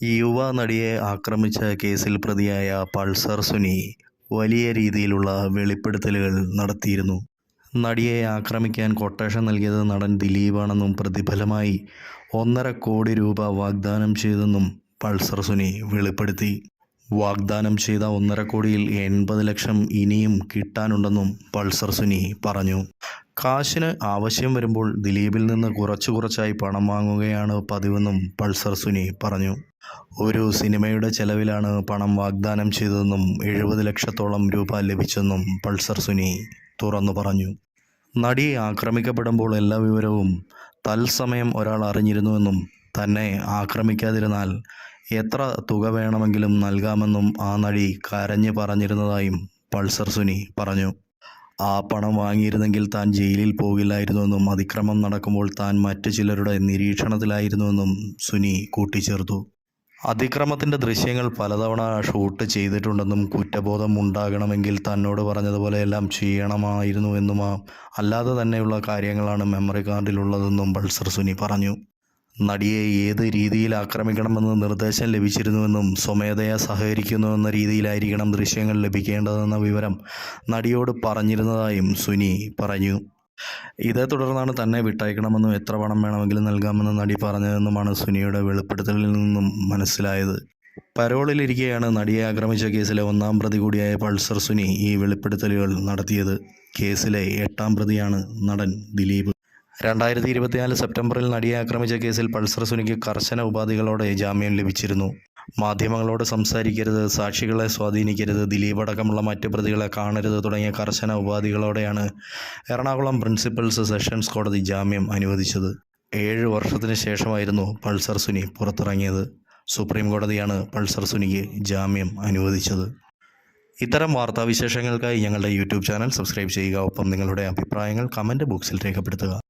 യുവ നടിയെ ആക്രമിച്ച കേസിൽ പ്രതിയായ പൾസർ സുനി വലിയ രീതിയിലുള്ള വെളിപ്പെടുത്തലുകൾ നടത്തിയിരുന്നു. നടിയെ ആക്രമിക്കാൻ കൊട്ടേഷൻ നൽകിയത് നടൻ ദിലീപാണെന്നും പ്രതിഫലമായി ഒന്നര കോടി രൂപ വാഗ്ദാനം ചെയ്തെന്നും പൾസർ സുനി വെളിപ്പെടുത്തി. വാഗ്ദാനം ചെയ്ത ഒന്നര കോടിയിൽ എൺപത് ലക്ഷം ഇനിയും കിട്ടാനുണ്ടെന്നും പൾസർ സുനി പറഞ്ഞു. കാശിന് ആവശ്യം വരുമ്പോൾ ദിലീപിൽ നിന്ന് കുറച്ചു കുറച്ചായി പണം വാങ്ങുകയാണ് പതിവെന്നും പൾസർ സുനി പറഞ്ഞു. ഒരു സിനിമയുടെ ചെലവിലാണ് പണം വാഗ്ദാനം ചെയ്തതെന്നും എഴുപത് ലക്ഷത്തോളം രൂപ ലഭിച്ചെന്നും പൾസർ സുനി തുറന്നു പറഞ്ഞു. നടി ആക്രമിക്കപ്പെടുമ്പോൾ എല്ലാ വിവരവും തത്സമയം ഒരാൾ അറിഞ്ഞിരുന്നുവെന്നും തന്നെ ആക്രമിക്കാതിരുന്നാൽ എത്ര തുക വേണമെങ്കിലും നൽകാമെന്നും ആ നടി കരഞ്ഞു പറഞ്ഞിരുന്നതായും പൾസർ സുനി പറഞ്ഞു. ആ പണം വാങ്ങിയിരുന്നെങ്കിൽ താൻ ജയിലിൽ പോകില്ലായിരുന്നുവെന്നും അതിക്രമം നടക്കുമ്പോൾ താൻ മറ്റു ചിലരുടെ നിരീക്ഷണത്തിലായിരുന്നുവെന്നും സുനി കൂട്ടിച്ചേർത്തു. അതിക്രമത്തിന്റെ ദൃശ്യങ്ങൾ പലതവണ ഷൂട്ട് ചെയ്തിട്ടുണ്ടെന്നും കുറ്റബോധം ഉണ്ടാകണമെങ്കിൽ തന്നോട് പറഞ്ഞതുപോലെ എല്ലാം ചെയ്യണമായിരുന്നുവെന്നും അല്ലാതെ തന്നെയുള്ള കാര്യങ്ങളാണ് മെമ്മറി കാർഡിലുള്ളതെന്നും ബൾസർ സുനി പറഞ്ഞു. നടിയെ ഏത് രീതിയിൽ ആക്രമിക്കണമെന്ന് നിർദ്ദേശം ലഭിച്ചിരുന്നുവെന്നും സ്വമേധയാ സഹകരിക്കുന്നുവെന്ന രീതിയിലായിരിക്കണം ദൃശ്യങ്ങൾ ലഭിക്കേണ്ടതെന്ന വിവരം നടിയോട് പറഞ്ഞിരുന്നതായും സുനി പറഞ്ഞു. ഇതേ തുടർന്നാണ് തന്നെ വിട്ടയക്കണമെന്നും എത്ര പണം വേണമെങ്കിലും നൽകാമെന്ന് നടി പറഞ്ഞതെന്നുമാണ് സുനിയുടെ വെളിപ്പെടുത്തലിൽ നിന്നും മനസ്സിലായത്. പരോളിലിരിക്കെയാണ് നടിയെ ആക്രമിച്ച കേസിലെ ഒന്നാം പ്രതി കൂടിയായ പൾസർ സുനി ഈ വെളിപ്പെടുത്തലുകൾ നടത്തിയത്. കേസിലെ എട്ടാം പ്രതിയാണ് നടൻ ദിലീപ്. രണ്ടായിരത്തി ഇരുപത്തിനാല് സെപ്റ്റംബറിൽ നടിയെ ആക്രമിച്ച കേസിൽ പൾസർ സുനിക്ക് കർശന ഉപാധികളോടെ ജാമ്യം ലഭിച്ചിരുന്നു. മാധ്യമങ്ങളോട് സംസാരിക്കരുത് സാക്ഷികളെ സ്വാധീനിക്കരുത് ദിലീപ് അടക്കമുള്ള മറ്റു പ്രതികളെ കാണരുത് തുടങ്ങിയ കർശന ഉപാധികളോടെയാണ് എറണാകുളം പ്രിൻസിപ്പൽസ് സെഷൻസ് കോടതി ജാമ്യം അനുവദിച്ചത്. ഏഴ് വർഷത്തിന് ശേഷമായിരുന്നു പൾസർ സുനി പുറത്തിറങ്ങിയത്. സുപ്രീം കോടതിയാണ് പൾസർ സുനിക്ക് ജാമ്യം അനുവദിച്ചത്. ഇത്തരം വാർത്താവിശേഷങ്ങൾക്കായി ഞങ്ങളുടെ യൂട്യൂബ് ചാനൽ സബ്സ്ക്രൈബ് ചെയ്യുക. ഒപ്പം നിങ്ങളുടെ അഭിപ്രായങ്ങൾ കമന്റ് ബോക്സിൽ രേഖപ്പെടുത്തുക.